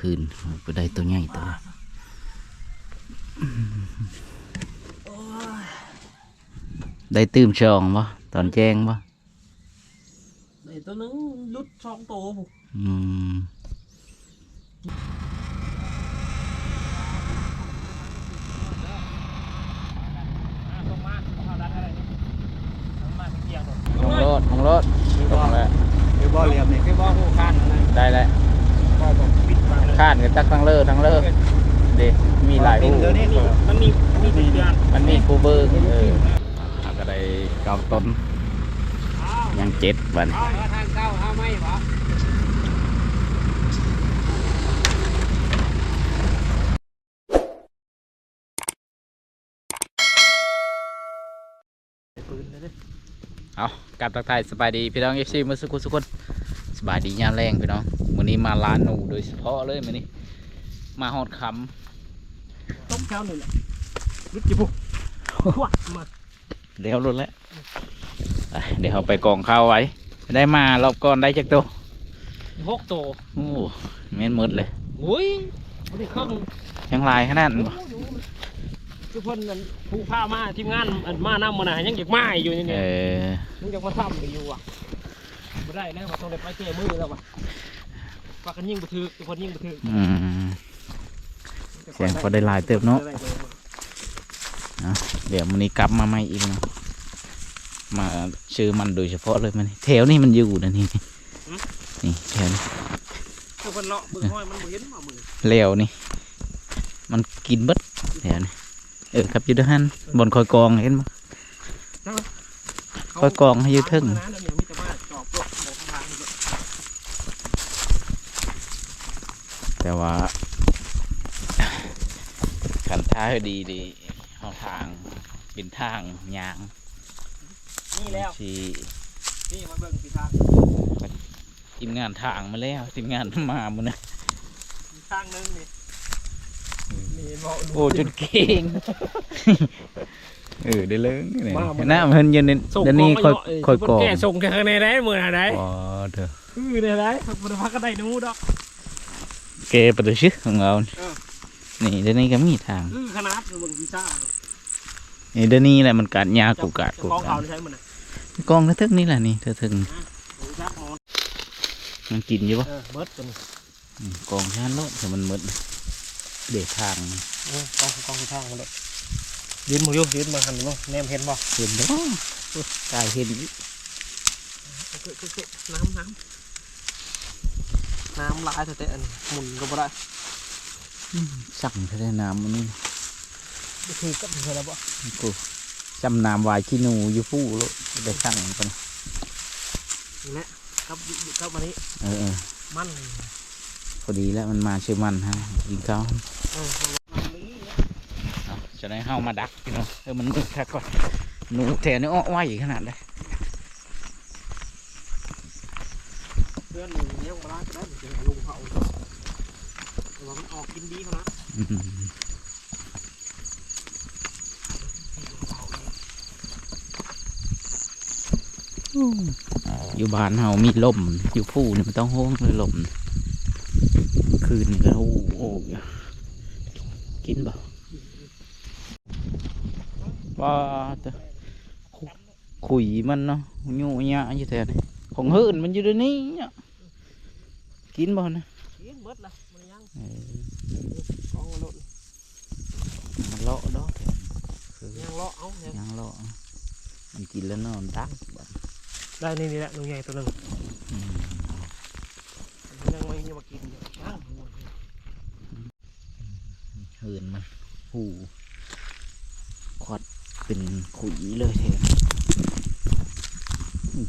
คืนก็ได้ตัวใหญ่ตัวได้ตื่มชองบ่ตอนแจ้งบ่ไอ้ตัวนึงลุดช่องโตผมอืมลงมาเอาดันอะไรนี่ลงมาเพียงหมดของรถของรถลงแล้วคือบ่เหลี่ยมนี่คือบ่หูคันนะได้แล้วบ่บอก ปิดมาเลยข้านกับจักทั้งเลอทั้งเลอเด็มีหลายเป็นรูตัวนี้มันมีมีติดยานมันมีคูเบอร์เออเอาก็ได้เก้าต้นยังเจ็ดวันเอาทางเก้าเอาไม่บ่ปืนเลยเอากลับทักทายสบายดีพี่น้องเอฟซีมือสุกุสุกคนสบายดียามแรงพี่น้องวั นนี้มาร้านหนูโดยเฉพาะเลยมื้อนี้มาหอดคต้มแก้วหนึ่งแหละลุดจิบุขวดมาำเดี๋ยวรุนแล้วไปเดี๋ยวเอาไปกองข้าวไว้ ได้มารอบก่อนได้จักตัวหกโตโอ้เม่นหมดเลยโอ้ยไม่ได้เครื่องยังลายขนาดนั้นบ่ทุกคนนั่นผู้พามาทีมงานอันมานั่งมาหนายังอยากมาอยู่นี่เอเนี่ยอยังอยากมาทำอยู่อะไม่ได้แล้วมาต้องได้ไปเจมือแล้วว่ะ ปากกันยิงบัถือทุกคนยิงบัถืออืมเสียงพอได้หลายเติบเนาะเดี๋ยวมันนี้กลับมาใหม่อีกนะมาชื่อมันโดยเฉพาะเลยมันแถวนี้มันอยู่นะนี่นี่แถวนี้ทุกคนเลาะมือห้อยมันบ่เห็นมามือแล้วนี่ มันกินเบิดแถวนี้เออครับอยูเดอร์ฮันบนคอยกองเห็นมั้ยค่อยกองให้อยู่เทิง นะเดี๋ยวมีแต่มาจอบพวกบอกทางนี่ แต่ว่าขันท้ายดีดีเอาทางเป็นทางยางนี่แล้วที่นี่มาเบิ่งสีทางทีมงานทางมาแล้วทีมงานมาหมันนะอีกทางหนึงนี่นี่เบาโอ้จนเก่งเออได้เลยนี่มามาหน้ามันยืนในส่งเดี๋ยวนี้ค่อยเค่อยกองแก่ส่งแค่ข้างในได้มือไหนได้อ๋อเถอะคือในได้พักพักก็ได้นู้ดอก เกไปดูชื่อของเราเออนี่เดี๋ยวนี้ก็มีทางคือขนาดเบิ่งวีซ่านี่เดี๋ยวนี้แหละมันกัดยากูกัดกูกองกัเขาดใช้มันน่ะกองเทึกนี่แหละนี่เธอถึงวีซ่าของมันกินอยู่ปะเออเบิร์ดตัวนี้อืมกองชานโลดแต่มันหมดเด็กทางเออกองกองทางมันเลยยืนมือโยยืนมาหันมาแนมเห็นบ่เห็นบ่กายเห็นอีกน้ำน้ำ น้ำลายแต่แต่อันหมุนก็บ่ได้สั่งแค่น้ำมันนี่ก็คือกับเธอแล้วบ่กูจำน้ำวายขี้หนูอยู่ฟู่โลดได้สั่งกันนี่แหละกับกับอันนี้เออเออมันพอดีแล้วมันมาชื่อมันฮะกินข้าวเออเอาจะได้เข้ามาดักพี่น้องเออมันมึกคักก่อนหนูแถวนี้อ้อไหวขนาดเลยเพื่อนนี่ยังบ่ได้ก็ได้เดี๋ยวลุงเขาระ วังมันออกกินดีเขานะอืมอยู่บ้านเฮามีลม อยู่ผู้นี่มันต้องโห้องเลยลม คืนนี่ก็โอ้โหกินบ่ว่าแต่คุขุยมันเนาะยูยะอยู่แถวนี้ของเฮิรนมันอยู่ในนี้เนี่ยกินบ่นะเลี้ยงเบิดละ มันยังเออกองมันโลดมันเลาะดอกคือยังเลาะเอาเนี่ยยังเลาะมันกินแล้วนอนดักบัดได้นี่นี่แหละลุงใหญ่ตัวหนึงอืมยังไม่ยังมากินอยู่อ้าวเฮิรนมันหูขอดเป็นขุยเลยเทน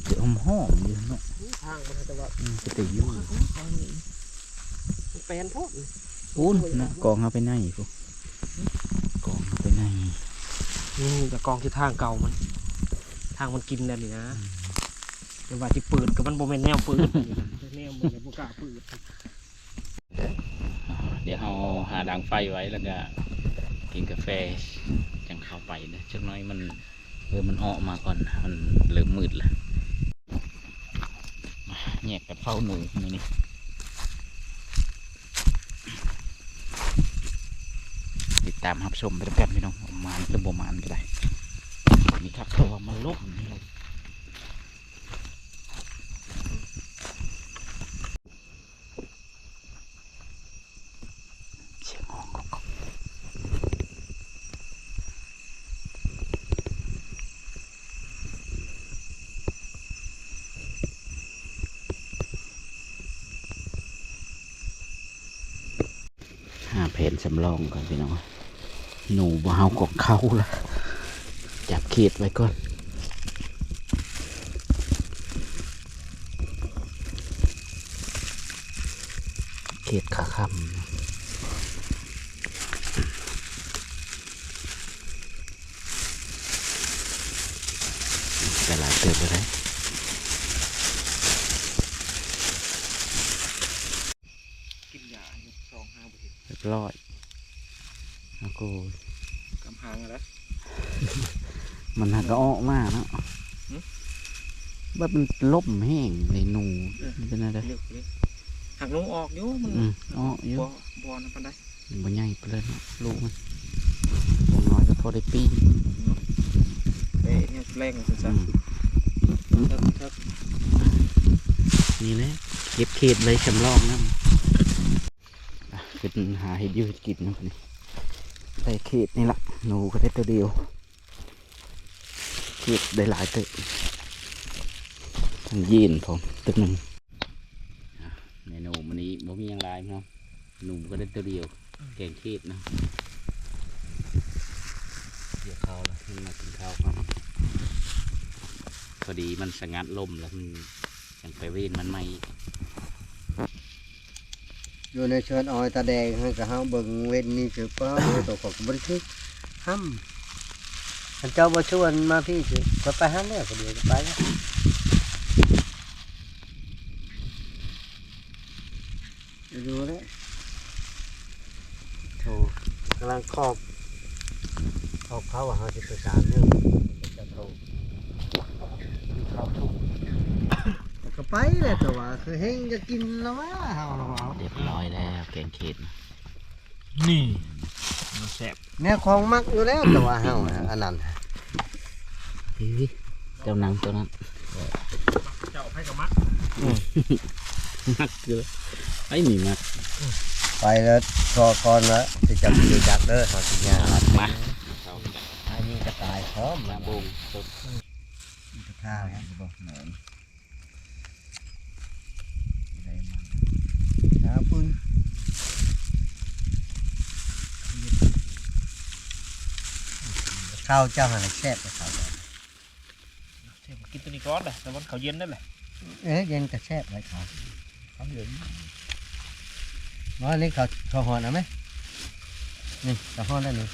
เดี๋ยวหอมๆอยู่เนาะทางมันแต่ว่าอืมจะไปอยู่มัน แปลนโพดพูนนะกองเอาไปไหนพวกกองเอาไปไหนนี่จะกองที่ทางเก่ามัน ทางมันกินแล้วนี่นะแต่ว่าที่ปืนกับมันโมเมนแนวปืนแนวมันเลยบุกล้าปืนเดี๋ยวเราหาดังไฟไว้แล้วก็กินกาแฟจังเข้าไปนะจักหน้อยมันเออมันออกมาก่อนมันเริ่มมืดแล้วมาแยกกันเฝ้าหนูมือนี้ ตามรับชมไปด้วยกันพี่น้องมาณหรือประมาณก็ได้นี่ครับเพราะว่ามันลบนี่เลยเสียงห้องก็ก็หาแผนสำรองก่อนพี่น้อง หนูบ่เฮาของเขาละจับเขตไว้ก่อนเขตขาคำแต่หลายเติบไปได้กินยาอยู่สองห้าบาทเรียบร้อยแล้ว ก็กำหางอะไรมันหักก็ออกมาเนาะหึว่ามันล่มแห้งในหนูมันเป็นอะไรเลือกเลยหักลงออกอยู่มันอืมออกอยู่บ่บ่นะปันได้มันใหญ่ไปเลยเนาะลูกมันอย่างน้อยก็พอได้ปีเอ้ยเนี่ยแรงสุดอืๆมเทิบเทิบนี่แหละเก็บเขตเลยชำลองนั่นอะเป็นหาเห็ดอยูเห็ดกินเนาะนี่ได้เขตนี่ละหนูก็ได้ตัวเดียวเขตได้หลายตัวทั้งยีนผมตึกหนึ่งอะเมนูมันนี้บ่มีหยังหลายเนาะหนูก็ได้ตัวเดียวแกงเขตนะเดี๋ยวข้าแล้วขึ้นมากินข้าวครับพอดีมันสงัดลมแล้วมันยังไปเว้นมันไม่ อยู่ในเชิญออยตาแดงให้กับเฮาเบิ่งเว้นนี่คือป้าตัวของบ่ได้คือห้ำท่านเจ้าบ่ชวนมาพี่สิก็ไปหันแล้วก็เดี๋ยวก็ไปแล้วดูแล้วโธ่กำลังครอบครอบเขาว่าเฮาสิไปสามเรื่องจะโทรครอบทุกก็ไปแหละแต่ว่าคือเฮงจะกินแล้วว่าเฮาเอาเรี ยบร้อยแล้วแกงเขตนะนี่มันแซ่บแม่ของมักอยู่แล้วแต่ว่าเฮาน่ะอันนั้นพี่เจ้าหนังตัวนั้นเจ้าให้กับมัดมักเกลือไอ้มีมักไปแล้วพอก่อนแล้วสิจับสิจับเด้อเฮาสิยามาอันนี้กระต่ายพร้อมมาแล้วบงสดกระท่าครับบ่หนอนได้มัน ชาปุ้นข้าวเจ้าหันแซ่บกว่าข้าวเจ้าเท่กินตัวนี้ก้อนเลยแต่วันเขาเย็นได้เลยเอ๊ะเย็นกระแซ่บไรข้าวข้าวเย็นว่านี่เขาเขาหอนเอาไหมนี่เขาหอนได้นี่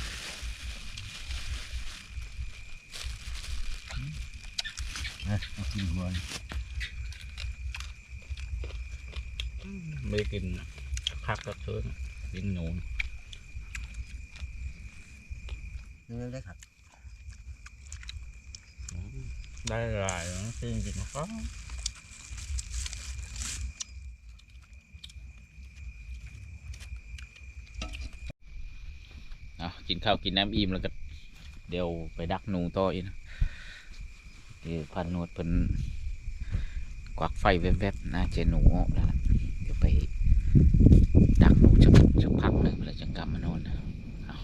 นะเอากินหัวนี่ ไม่ได้กินพักก็เชิญกินหนูนึกได้ครับได้หลายนะซึ่งกินก็อะกินข้าวกินน้ำอิ่มแล้วก็ เดี๋ยวไปดักหนูต่ออีกนะเดี๋ยวพันนวดเพิ่นกวักไฟแวบๆน่าจะหนูออกแล้วล่ะเดี๋ยวไปดักหนู สักพักหนึ่งแล้วจังกลับมานอนนะเอา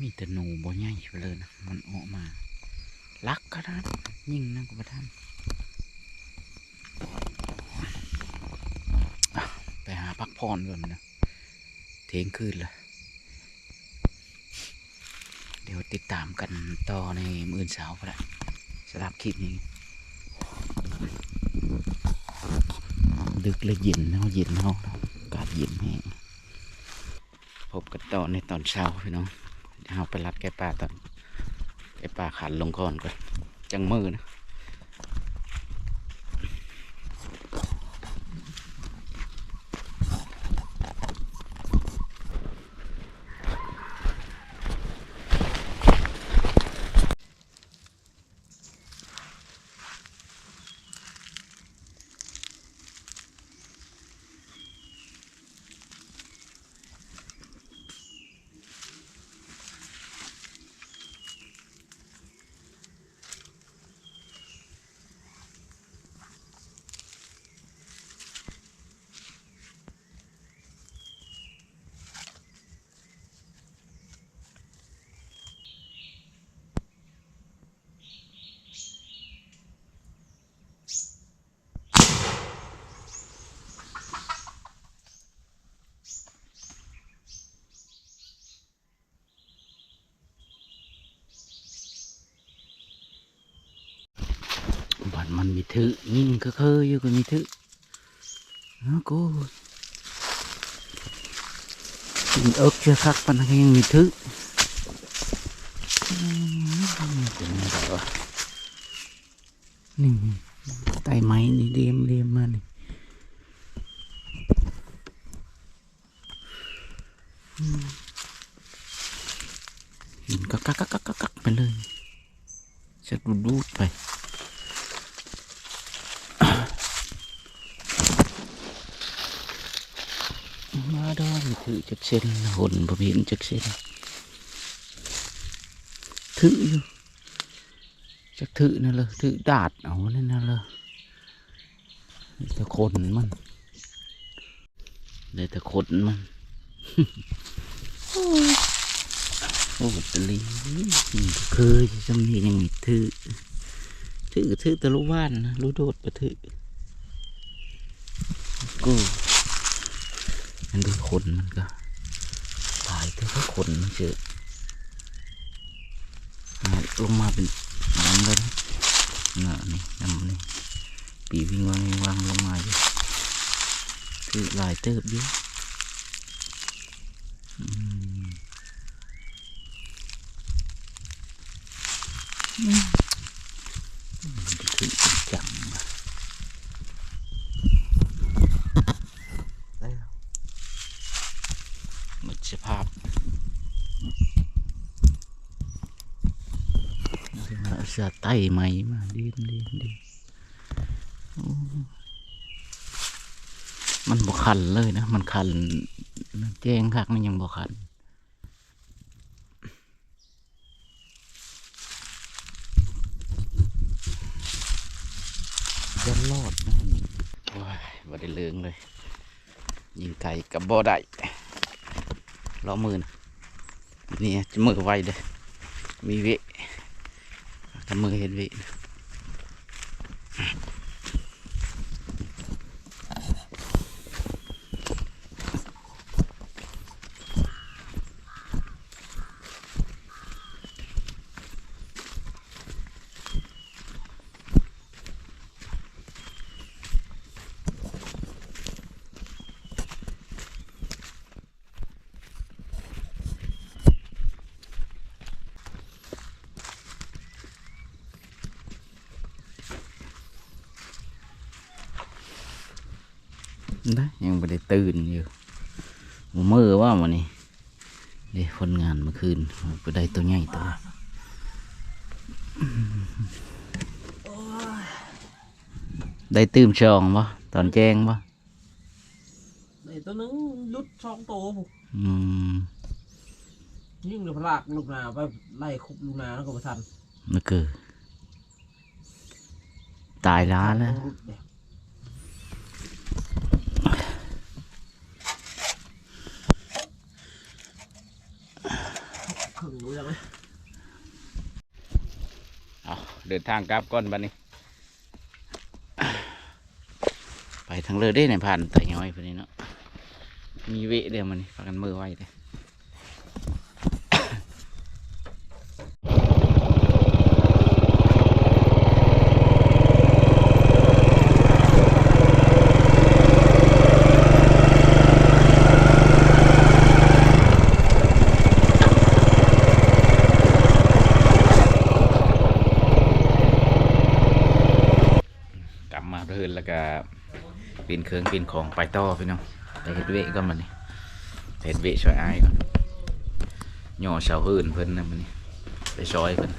มีแต่หนูบ่ใหญ่ไปเลยนะมันออกมา ลักก็ได้ยิ่งนั่งกับท่านไปหาพักผ่อนก่อนนะเที่ยงคืนละเดี๋ยวติดตามกันต่อในมื่นเสาร์ก็ได้สำหรับคลิปนี้ ดึกและเย็นเนาะเย็นเนาะอากาศเย็นแห้งพบกันต่อในตอนเช้าพี่น้องเดี๋ยวเราไปรับแกป่าตอนแกป่าขันลงก่อนก่อนจังมือนะ มันมีถือยิ่งก็เคยอยู่ก็มีถืออ้าวกูกินเอิกเชื่อคักปันก็ยังมีถือนี่ไต่ไม้นี่เรียมเรียมมานี่กักกักกักกักกักไปเลยจะดูดไป มาดอน ถือจักเส้นหนบ่เห็นจักเส้นถืออยู่จักถือนั่นเลยถือดาดเอานั่นนั่นเลยแต่ขนมันเลยแต่ขนมันโอ้ตะลีนี่ก็เคยจำนี่ยังมีถือถือถือตะลุว่านนะรู้โดดปะถือกู มันดูขนมันก็ตายแต่ก็ขนมันเจอลงมาเป็นน้ำเลยนะเนาะนี่น้ำนี่ปีวิ่งวางวิ่งวางลงมาอยู่คือหลายเติบอยู่อืม ถึงจังแล้วหมดสภาพเอาเสือไต้ใหม่มาดีนดีนดีมันบกคันเลยนะ มันคันมันแจ้งคักมันยังบกคันจะรอดนะว้ายบ่ได้เลืองเลย ยิงไก่กับบ่ได้รอมือนะนี่จะมือไวเด้มีเว ทำมือเห็นวินะยังไม่ได้ตื่น อยู่หมูมือว่ามันนี่เดี๋ยวคนงานเมื่อคืนไปได้ตัวใหญ่ตัวได้ตื่มชองปะตอนแจ้งปะไอ้ตัวนึงลุดช่องโตผมอืมยิ่งเลยพลากลูกนาไปไล่คุบลูกนาแล้วก็มาทันมันเกิดตายล้าแล้ว รื่องไหมเอาเดินทางกลับก่อนบันนี้ ไปทางเรือได้ในผ่านแต่ย้อยพอนี้เนาะมีเวะเดียวมันนี่พากันมือไว้เลย กลับมาเพื่อนแล้วก็ ปีนเครื่องปีนของไปต่อพี่น้องไปเฮ็ดเวก็มันนี่เฮ็ดเวช่วยอายก่อนย่อเสาหื่นเพิ่นนะมันนี่ไปซอยเพิ่น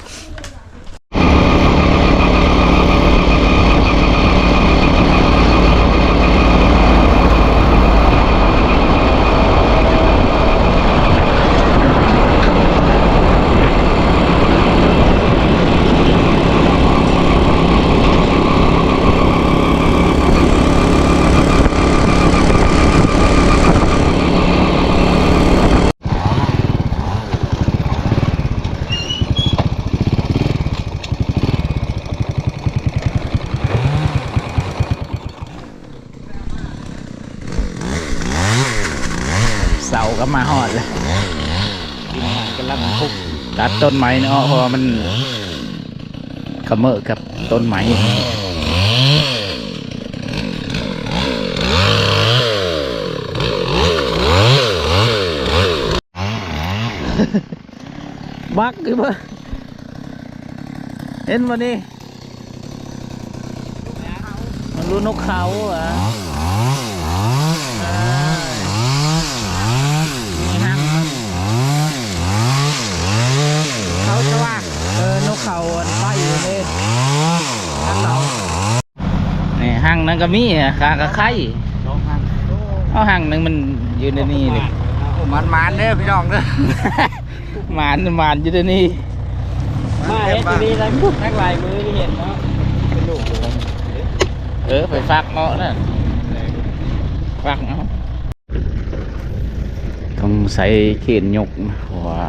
นไม้เนาะพอมันขมเอกับต้นไม้บักคือบ่เห็นวันนี้มันรู้นกเขาอะ นี่ห้างนั้นก็มีอะคากระไข่สองพันเอาห้างหนึงมันอยู่ในนี่เลยมันมันเด้อพี่น้องเด้อหมานหมานอยู่ในนี่มาเฮ็ดดีๆแล้วแท็กลายมือที่เห็นเนาะเป็นลูกอยู่แล้วเออไปฟักเนาะนั่นฟักเอาต้องใส่เขียนยกนะเพราะว่า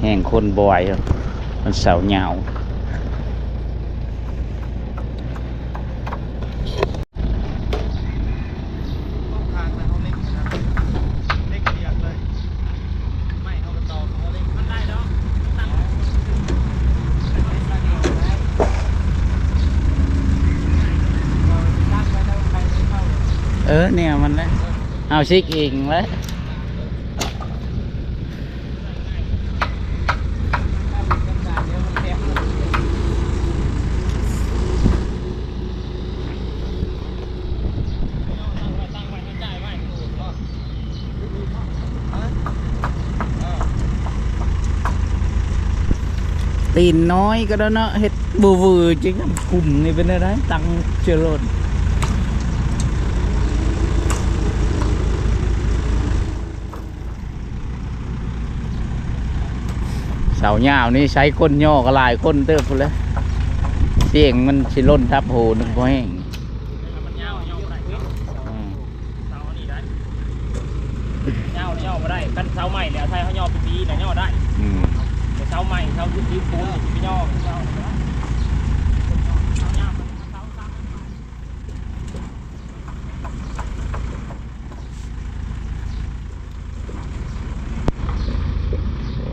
แห้งคนบ่อยอะมันเสาเหยาว ทางนะเขาเล็กนะเล็กเดียกเลยไม่เขาก็ตอกเขาเล็กมันได้เนาะตั้ง เออเนี่ยมันเลยเอาชิกเองเลยตีนน้อยก็แล้วเนาะเฮ็ดบูวือจริงกลุ่มนี่เป็นอะไรตังเชื้อโรด เสาหยาวนี่ใช้ก้นย่อก็หลายก้นเติบพุ่นแหล้วเสียงมันสิล่นทับโหนึงพอแห้งมันยาวยาวบ่ได้เว้ยอืมเสาอันนี้ได้ยาวยาวบ่ได้กันเสาใหม่แล้วไทยเขายาวปีๆแล้วยาวได้อืมแต่เสาใหม่เสายุบยุบปูนสิไปยาวเสาเสายาวเสาซ้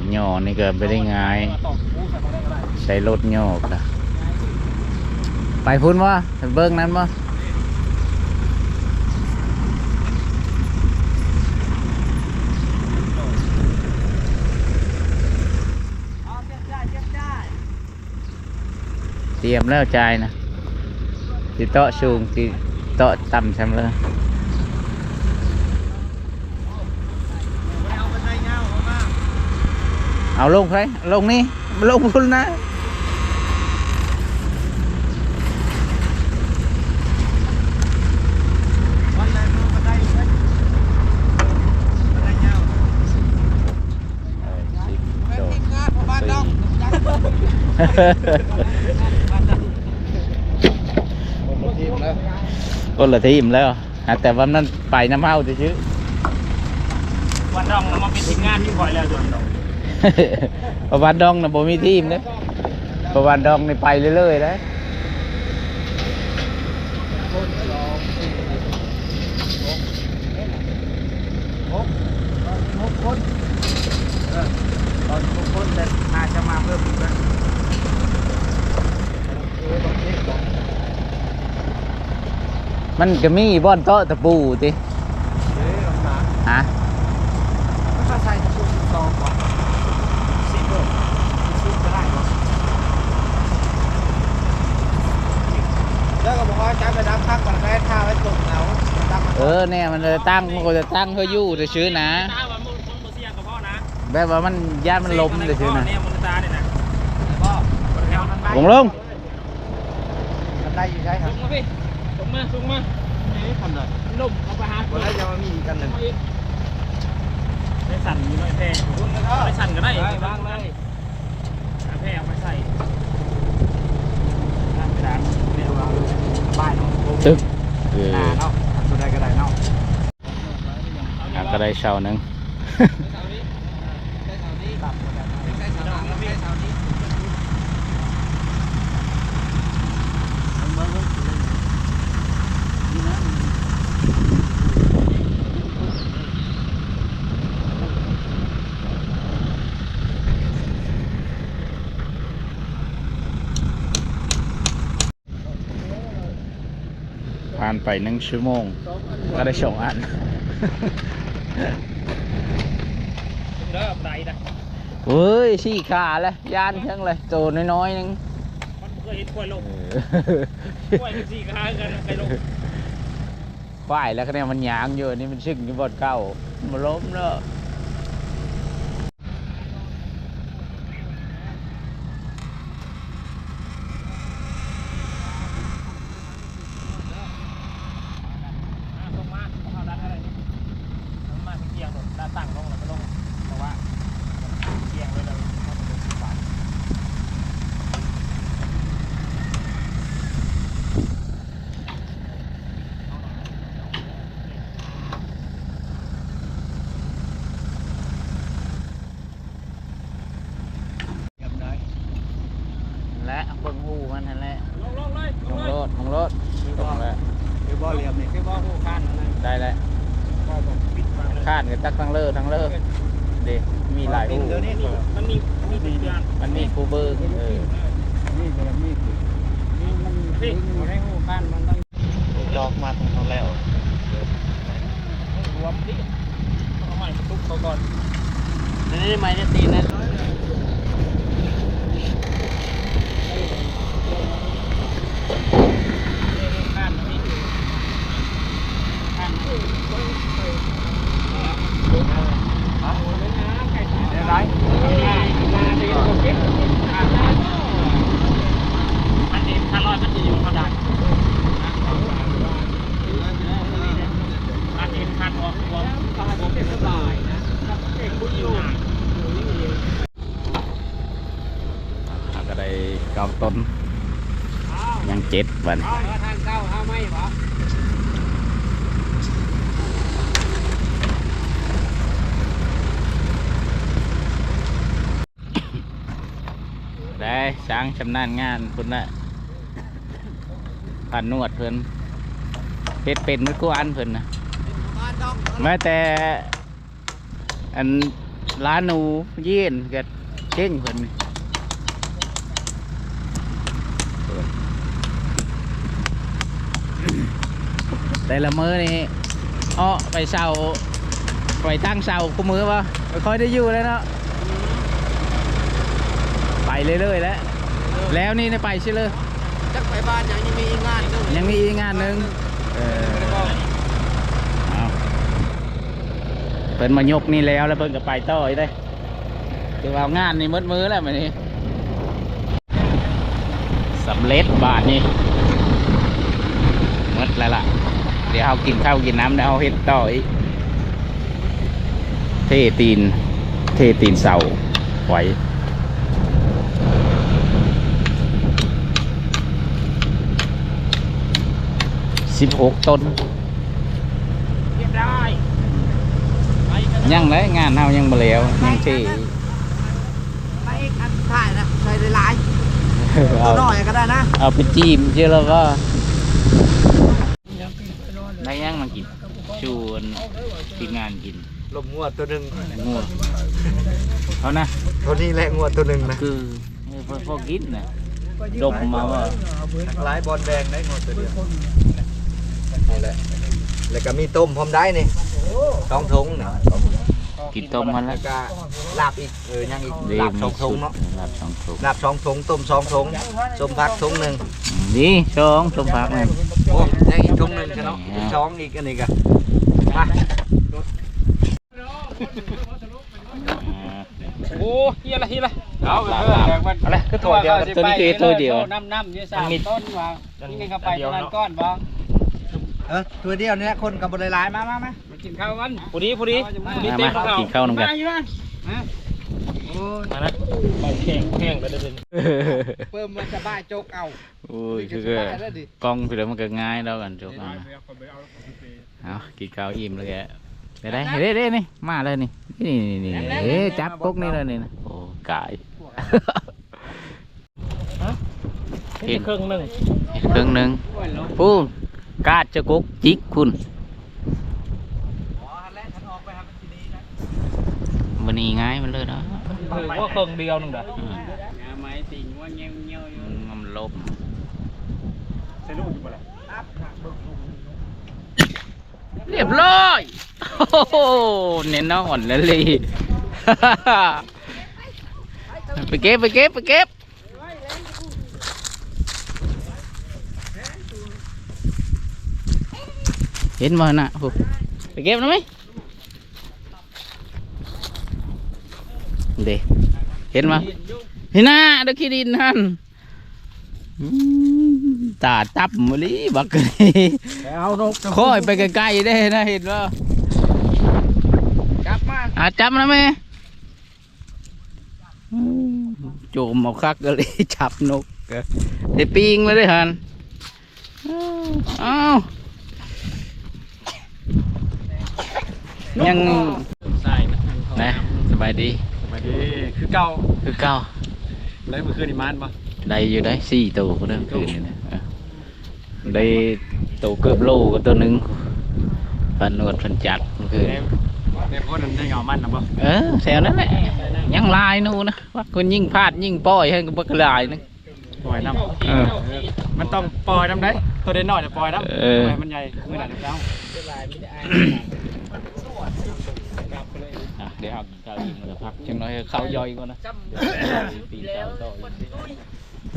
ำ ย่ อนี่ก็ไม่ได้ง่ายใส่รงนั้นก็ได้ใช้รถย่อกะไปพุ่นวะไปเบิ้งนั้นวะเตรียมแล้วใจนะติโตะสูงติโตะต่ำช่ไหมเลย เอาไปใส่เงาเขามา เอาลงไปลงนี่ลงพุ่นนะวันแรกมันก็ได้ไหมได้เงาเป็นทีมงานของบ้านดองจักทีมแล้วคนละทีมแล้วฮะแต่ว่านั้นไปน้ำเมาชื่อวันดองเรามาเป็นทีมงานที่บ่อยแล้วจนดองๆ ประวันดองนะบ่มีทีมเด้อประวันดองในไปเรื่อยๆนสองสี่หกหกตอนนี้หกคนเออตอนอาจจะมาเพิ่มอีกนะมันก็มีบ่อนโต๊ะตะปูติฮะ ถ้าใส่ตะปูสองก่อนสิบโลสิบก็ได้ก่อนแล้วก็บอกว่าจะไปดับพักก่อนแม่ ท่าไว้ตรงเอาดับเออเนี่ยมันเลยตั้งมันก็จะตั้งเพื่ออยู่จะชื้อนะตาว่ามึงมึงบ่เสียกับพ่อนะแบบว่ามันย่านมันล้มจะชื้อนะเนี่ยมึงตาเนี่ยนะก็แถวนั้นลงลงมันได้อยู่ใช่คลรับงมาพี่ลงมาลงมานี่ทำเลยล่มเอาไปหาวันแรกจะมามีอีกกันหนึ่งได้สั่นอยู่หน่อยแพงได้สั่นก็ได้บ้างเลยแพงเอาไปใส่ร้านร้านเนี่ยเราบ้า นเนาะตึกเออหน้าเนาะสุดได้ก็ได้เนาะอะก็ได้เช่าหนึง ผ่าน ไปหนึ่งชั่วโมง ก็ได้สองอันเด้อไดนะเฮ้ยสี่ขาเลยยานเพียงเลยโจน้อยๆนึงมันเคยเห็นควายลงเออกล้วยกันสี่ขากันไปลงฝ่ายแล้วก็เนี่ยมันยางอยู่นี่มันชึ่งอยู่บนเก้ามันล้มเนาะ ลงมาเอาดันอะไรนี่ลงมาเกียงลงด้านตั้งลงแล้วก็ลงแต่ว่าเกียงเลยเรามันเป็นสีฟ้า และเบิ่งหูมันนั่นแหละ ลงลงเลย ลงรถลงรถลงแล้ว คือบ่เหลี่ยมนี่ คือบ่ผู้คันอะไร ได้แล้ว ก็บอกปิดมาเลย คาดกับตักทั้งเลิกทั้งเลิกเด็มีหลายหู เดี๋ยวนี้ นี่มันมีมีติดเดือน มันมีคูเบอร์เออ นี่เหลี่ยมนี่นี่มัน พี่มันให้ผู้คันมันต้อง จอกมาตรงนั้นแล้ว รวมดิเอาใหม่มาทุบเขาก่อน นี่ไม่ได้ตีนะ คันมันมีคัน เดี๋ยวไร อันนี้คันลอยมันจะอยู่เขาได้อันนี้คันหัวหัวหัวเป็นสบายนะเก่งบุญอยู่ ก็ได้เก้าต้นยังันได้ช้างชำนาญงานคุณน่ะผ่านนวดเพิ่นเฮ็ดเป็นมื่อกูอันเพิ่นนะแม้แต่อันร้านนูเย็นก็เก่งเพิ่นนี่เพิ่น แต่ละมื้อนี่อ้อไปเสาไปตั้งเสาคู่มือป่ะไม่ค่อยได้อยู่แล้วเนาะไปเรื่อยๆแล้วแล้วนี่ได้ไปใช่เลยจักไปบ้านยังยังมีงานนึงยังมีอีกงานหนึ่งเออเอาเพิ่นมายกนี่แล้วแล้วเพิ่นก็ไปต่ออีกได้คือว่างานนี่มืดมือแล้วมันนี่สำเร็จบาทนี่หมดแล้วล่ะเดี๋ยวเอากินข้าวกินน้ำแล้วเอาเฮ็ดต่ออีกเทตีน เทตีนเสาไว้สิบหกต้นเรียบร้อยไปกันยังเลยงานเฮายังบ่แล้วยังที่ไปอันถ่ายนะใส่หลายๆเอาตัวน้อยก็ได้นะ เอาไปจิ้มเชื่อแล้วก็ ได้ยังมากินชวนทีมงานกินลมงวดตัวหนึ่งงัวเอานะตัวนี้แหละงวดตัวหนึ่งนะคือพอพอกินนะดมมาว่าหลายบอลแดงได้งวดตัวเดียวนี่แหละแล้วก็มีต้มพร้อมได้นี่สองถุงนะกินต้มมันแล้แล้ววก็ลาบอีกเออยังอีกดีลาบสมัอนงถุสุงดเนาะลาบสองถุงลาบสองถุงต้มสองถุงส้มผักถุงหนึ่งดีสองต้มผักนั่นโอ้ยั งอีกถุงหนึ่งใช่เนาะอีกสองอีกอันนี้ก็มาโอ้เฮียละเฮียละเอาไปเถอะอะไรคือตัวเดียวตัวนี้คือตัวเดียวน้ำน้ำยี่สามต้นว่านี่ไงเข้าไปตรงนั้นก้อนบ่เออตัวเดียวนี่แหละคนกับบริลายมามามามากินข้าวกันผู้ดีผู้ดีผู้ดีมาเต็มมาของเรากินข้าวนำกันมาอยู่นะมามานะไปแข่งแข่งไปเดินเพิ่มมันจะบ้าโจกเอา โอ้ยคือก็กล้องพี่แล้วมันก็ง่ายแล้วกันจบเอานะเอากินข้าวอิ่มเลยแกเดี๋ยวได้เด้เด้นี่มาเลยนี่นี่นี่นี่เอ๊ะจับก๊กนี่เลยนี่นะโอ้กายเห็นเครื่องหนึ่งอีกเครื่องหนึ่งพูนกาดจะก๊กจิกคุณวันนี้ง่ายมันเลยเนาะคือว่าเครื่องเดียวนึงเด้ออืมไม้ติ่งว่าเงี้ยวเงี้ยวอยู่มันลบ ใส่ลูกอยู่บ่ล่ะเรียบร้อย โอ้โห เน้นนอนแล้วเลยไปเก็บไปเก็บไปเก็บเห็นบ่น่ะไปเก็บนะไหมเด้เห็นบ่เห็นหน้าเด็กขี้ดินนั่น ตาจับมาลีบักนี่ไปเอานกคอยไปใกล้ๆได้นะเห็นบ่จับมาอาจับนะแม่อืมโจมเอาคักก็เลยจับนกก็ได้ปิงมาเลยหันอ้าวยังใช่นะนะสบายดีสวัสดีคือเก่าคือเก่าแล้วเมื่อคืนนี่มันปะ ได้อยู่ได้สี่ตัวก็ได้คืนนี่นะเออได้ตัวเกือบโลก็ตัวหนึ่งปันนวดพันจัดเมื่อคืนในในโพสต์นั้นได้เงามันนะปะเออแซวนั่นแหละยังลายนู่นนะว่าคนยิ่งพลาดยิ่งปล่อยให้ก็บักลายนึงปล่อยน้ำเออมันต้องปล่อยน้ำได้ตัวเด่นหน่อยจะปล่อยน้ำเออปล่อยมันใหญ่เมื่อไหร่จะเจ้าอะเดี๋ยวเอากินข้าวอิ่มแล้วพักจังน้อยให้ข้าวย่อยก่อนนะเดี๋ยวปีนข้าวต่อ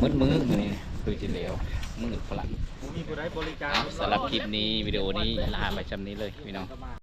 มืดมือมือนี่คือจะเหลวมืดพลังมีผู้ใดบริการเอาสำหรับคลิปนี้วิดีโอนี้ลาไปจำนี้เลยพี่น้อง